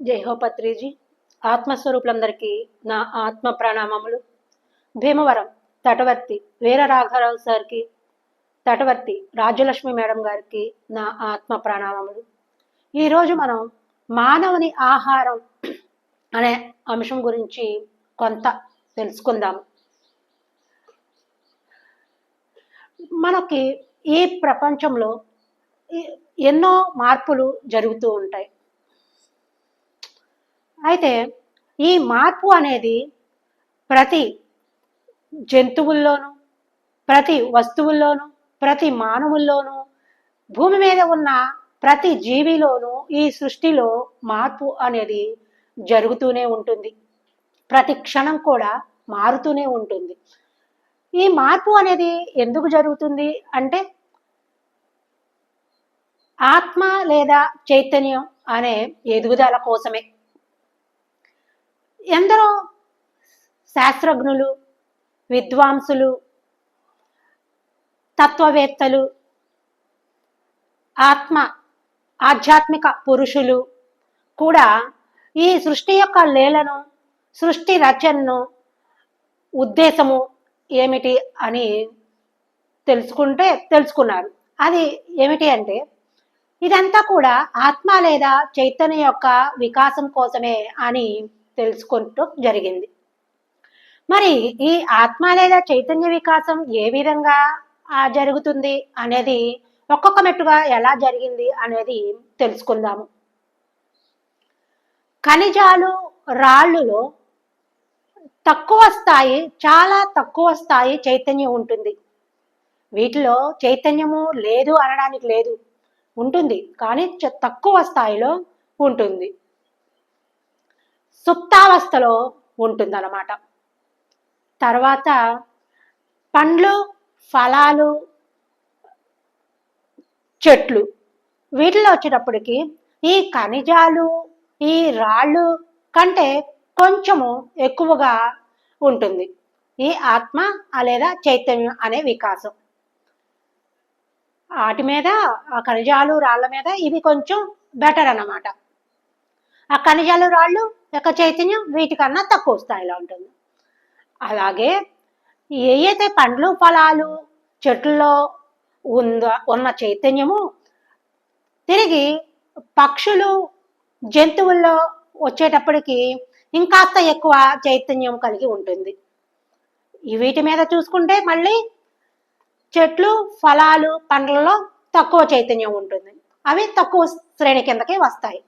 జై హో పత్రిజీ. ఆత్మస్వరూపులందరికీ నా ఆత్మ ప్రణామములు. భీమవరం తటవర్తి వీర రాఘవరావు సార్కి తటవర్తి రాజ్యలక్ష్మి మేడం గారికి నా ఆత్మ ప్రణామములు. ఈరోజు మనం మానవుని ఆహారం అనే అంశం గురించి కొంత తెలుసుకుందాం మనకి ఈ ప్రపంచంలో ఎన్నో మార్పులు జరుగుతూ ఉంటాయి. అయితే ఈ మార్పు అనేది ప్రతి జంతువుల్లోనూ ప్రతి వస్తువుల్లోనూ ప్రతి మానవుల్లోనూ భూమి మీద ఉన్న ప్రతి జీవిలోనూ ఈ సృష్టిలో మార్పు అనేది జరుగుతూనే ఉంటుంది. ప్రతి క్షణం కూడా మారుతూనే ఉంటుంది. ఈ మార్పు అనేది ఎందుకు జరుగుతుంది అంటే ఆత్మ లేదా చైతన్యం అనే ఎదుగుదల కోసమే. ఎందరో శాస్త్రజ్ఞులు విద్వాంసులు తత్వవేత్తలు ఆత్మ ఆధ్యాత్మిక పురుషులు కూడా ఈ సృష్టి యొక్క లీలను సృష్టి రచనను ఉద్దేశము ఏమిటి అని తెలుసుకుంటే తెలుసుకున్నారు. అది ఏమిటి అంటే ఇదంతా కూడా ఆత్మ లేదా చైతన్య యొక్క వికాసం కోసమే అని తెలుసుకుంటూ జరిగింది. మరి ఈ ఆత్మ లేదా చైతన్య వికాసం ఏ విధంగా జరుగుతుంది అనేది ఒక్కొక్క మెట్టుగా ఎలా జరిగింది అనేది తెలుసుకుందాము. ఖనిజాలు రాళ్ళులో తక్కువ స్థాయి చాలా తక్కువ స్థాయి చైతన్యం ఉంటుంది. వీటిలో చైతన్యము లేదు అనడానికి లేదు ఉంటుంది. కానీ చ- తక్కువ స్థాయిలో ఉంటుంది. సుప్తావస్థలో ఉంటుందన్నమాట. తర్వాత పండ్లు ఫలాలు చెట్లు వీటిలో వచ్చేటప్పటికి ఈ ఖనిజాలు ఈ రాళ్ళు కంటే కొంచెము ఎక్కువగా ఉంటుంది. ఈ ఆత్మ లేదా చైతన్యం అనే వికాసం. వాటి మీద ఆ ఖనిజాలు రాళ్ళ మీద ఇవి కొంచెం బెటర్ అన్నమాట. ఆ ఖనిజాలు రాళ్ళు యొక్క చైతన్యం వీటికన్నా తక్కువ స్థాయిలో ఉంటుంది. అలాగే ఏయైతే పండ్లు ఫలాలు చెట్లలో ఉంద ఉన్న చైతన్యము తిరిగి పక్షులు జంతువుల్లో వచ్చేటప్పటికి ఇంకాస్త ఎక్కువ చైతన్యం కలిగి ఉంటుంది. వీటి మీద చూసుకుంటే మళ్ళీ చెట్లు ఫలాలు పండ్లలో తక్కువ చైతన్యం ఉంటుంది. అవి తక్కువ శ్రేణి కిందకి వస్తాయి.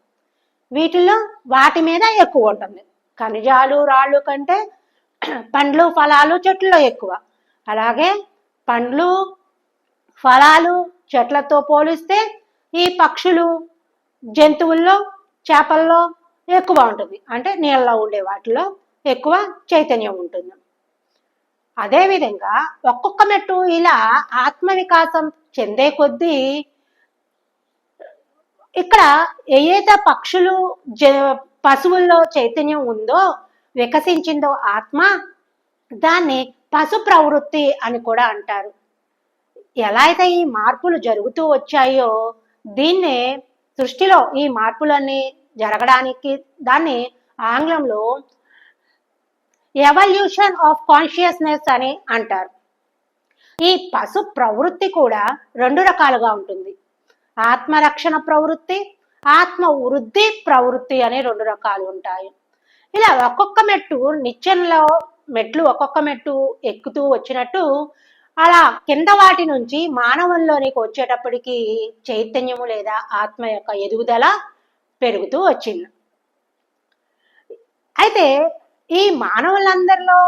వీటిల్లో వాటి మీద ఎక్కువ ఉంటుంది. ఖనిజాలు రాళ్ళు కంటే పండ్లు ఫలాలు చెట్లలో ఎక్కువ. అలాగే పండ్లు ఫలాలు చెట్లతో పోలిస్తే ఈ పక్షులు జంతువుల్లో చేపల్లో ఎక్కువ ఉంటుంది. అంటే నీళ్ళలో ఉండే వాటిలో ఎక్కువ చైతన్యం ఉంటుంది. అదేవిధంగా ఒక్కొక్క మెట్టు ఇలా ఆత్మవికాసం చెందే కొద్దీ ఇక్కడ ఏదైతే పక్షులు జ పశువుల్లో చైతన్యం ఉందో వికసించిందో ఆత్మ దాన్ని పశు ప్రవృత్తి అని కూడా అంటారు. ఎలా అయితే ఈ మార్పులు జరుగుతూ వచ్చాయో దీన్నే సృష్టిలో ఈ మార్పులన్నీ జరగడానికి దాన్ని ఆంగ్లంలో ఎవల్యూషన్ ఆఫ్ కాన్షియస్నెస్ అని అంటారు. ఈ పశు ప్రవృత్తి కూడా రెండు రకాలుగా ఉంటుంది. ఆత్మరక్షణ ప్రవృత్తి ఆత్మ వృద్ధి ప్రవృత్తి అనే రెండు రకాలు ఉంటాయి. ఇలా ఒక్కొక్క మెట్టు నిత్యంలో మెట్లు ఒక్కొక్క మెట్టు ఎక్కుతూ వచ్చినట్టు అలా కింద వాటి నుంచి మానవంలోనికి వచ్చేటప్పటికి చైతన్యము లేదా ఆత్మ యొక్క ఎదుగుదల పెరుగుతూ వచ్చింది. అయితే ఈ మానవులందరిలో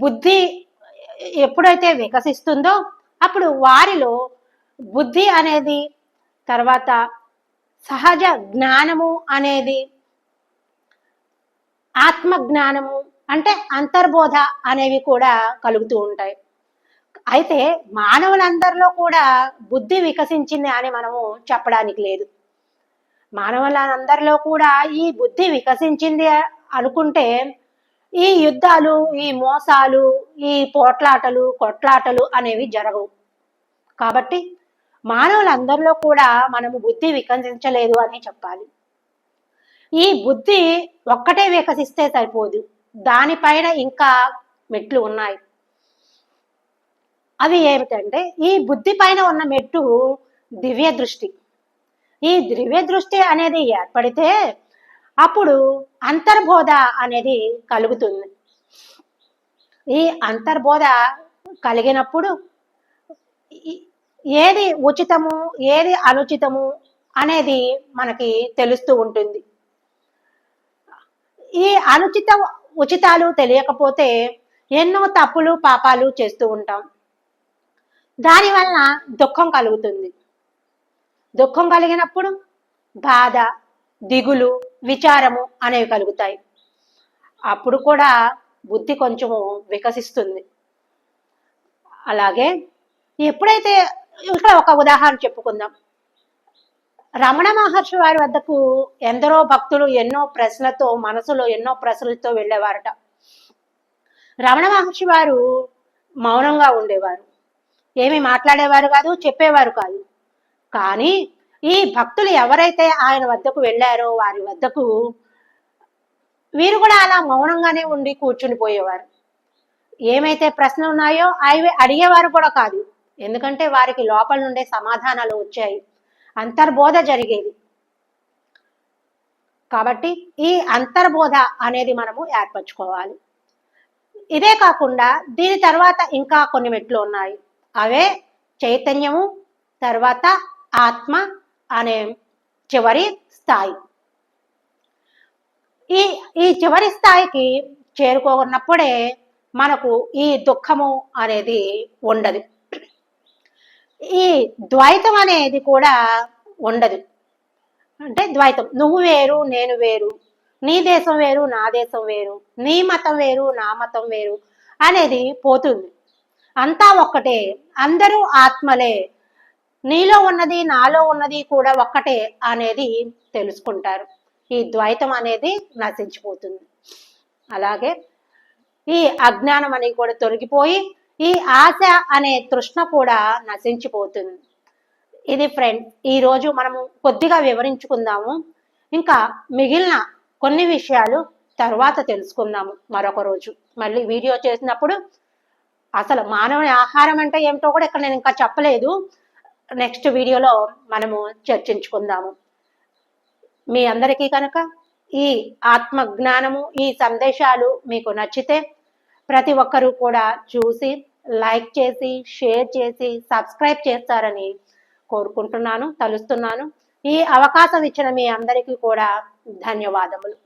బుద్ధి ఎప్పుడైతే వికసిస్తుందో అప్పుడు వారిలో బుద్ధి అనేది తర్వాత సహజ జ్ఞానము అనేది ఆత్మ జ్ఞానము అంటే అంతర్బోధ అనేవి కూడా కలుగుతూ ఉంటాయి. అయితే మానవులందరిలో కూడా బుద్ధి వికసించింది అని మనము చెప్పడానికి లేదు. మానవులందరిలో కూడా ఈ బుద్ధి వికసించింది అనుకుంటే ఈ యుద్ధాలు ఈ మోసాలు ఈ పోట్లాటలు కొట్లాటలు అనేవి జరగవు. కాబట్టి మానవులందరిలో కూడా మనము బుద్ధి వికసించలేదు అని చెప్పాలి. ఈ బుద్ధి ఒక్కటే వికసిస్తే సరిపోదు. దానిపైన ఇంకా మెట్లు ఉన్నాయి. అవి ఏమిటంటే ఈ బుద్ధి పైన ఉన్న మెట్టు దివ్య దృష్టి. ఈ దివ్య దృష్టి అనేది ఏర్పడితే అప్పుడు అంతర్బోధ అనేది కలుగుతుంది. ఈ అంతర్బోధ కలిగినప్పుడు ఏది ఉచితము ఏది అనుచితము అనేది మనకి తెలుస్తూ ఉంటుంది. ఈ అనుచిత ఉచితాలు తెలియకపోతే ఎన్నో తప్పులు పాపాలు చేస్తూ ఉంటాం. దానివల్ల దుఃఖం కలుగుతుంది. దుఃఖం కలిగినప్పుడు బాధ దిగులు విచారము అనేవి కలుగుతాయి. అప్పుడు కూడా బుద్ధి కొంచెము వికసిస్తుంది. అలాగే ఎప్పుడైతే ఇక్కడ ఒక ఉదాహరణ చెప్పుకుందాం. రమణ మహర్షి వారి వద్దకు ఎందరో భక్తులు ఎన్నో ప్రశ్నలతో మనసులో ఎన్నో ప్రశ్నలతో వెళ్ళేవారట. రమణ మహర్షి వారు మౌనంగా ఉండేవారు. ఏమి మాట్లాడేవారు కాదు చెప్పేవారు కాదు. కానీ ఈ భక్తులు ఎవరైతే ఆయన వద్దకు వెళ్ళారో వారి వద్దకు వీరు కూడా అలా మౌనంగానే ఉండి కూర్చుని పోయేవారు. ఏమైతే ప్రశ్నలు ఉన్నాయో అవి అడిగేవారు కూడా కాదు. ఎందుకంటే వారికి లోపల నుండే సమాధానాలు వచ్చాయి. అంతర్బోధ జరిగేది. కాబట్టి ఈ అంతర్బోధ అనేది మనము ఏర్పరచుకోవాలి. ఇదే కాకుండా దీని తర్వాత ఇంకా కొన్ని మెట్లు ఉన్నాయి. అవే చైతన్యము తర్వాత ఆత్మ అనే చివరి స్థాయి. ఈ ఈ చివరి స్థాయికి చేరుకున్నప్పుడే మనకు ఈ దుఃఖము అనేది ఉండదు. ఈ ద్వైతం అనేది కూడా ఉండదు. అంటే ద్వైతం నువ్వు వేరు నేను వేరు నీ దేశం వేరు నా దేశం వేరు నీ మతం వేరు నా మతం వేరు అనేది పోతుంది. అంతా ఒక్కటే అందరూ ఆత్మలే నీలో ఉన్నది నాలో ఉన్నది కూడా ఒక్కటే అనేది తెలుసుకుంటారు. ఈ ద్వైతం అనేది నశించిపోతుంది. అలాగే ఈ అజ్ఞానం అనేది కూడా తొలగిపోయి ఈ ఆశ అనే తృష్ణ కూడా నశించిపోతుంది. ఇది ఫ్రెండ్ ఈ రోజు మనము కొద్దిగా వివరించుకుందాము. ఇంకా మిగిలిన కొన్ని విషయాలు తర్వాత తెలుసుకుందాము మరొక రోజు. మళ్ళీ వీడియో చేసినప్పుడు అసలు మానవుని ఆహారం అంటే ఏమిటో కూడా ఇక్కడ నేను ఇంకా చెప్పలేదు. నెక్స్ట్ వీడియోలో మనము చర్చించుకుందాము. మీ అందరికీ కనుక ఈ ఆత్మ జ్ఞానము ఈ సందేశాలు మీకు నచ్చితే ప్రతి ఒక్కరూ కూడా చూసి లైక్ చేసి షేర్ చేసి సబ్స్క్రైబ్ చేస్తారని కోరుకుంటున్నాను తలుస్తున్నాను. ఈ అవకాశం ఇచ్చిన మీ అందరికీ కూడా ధన్యవాదములు.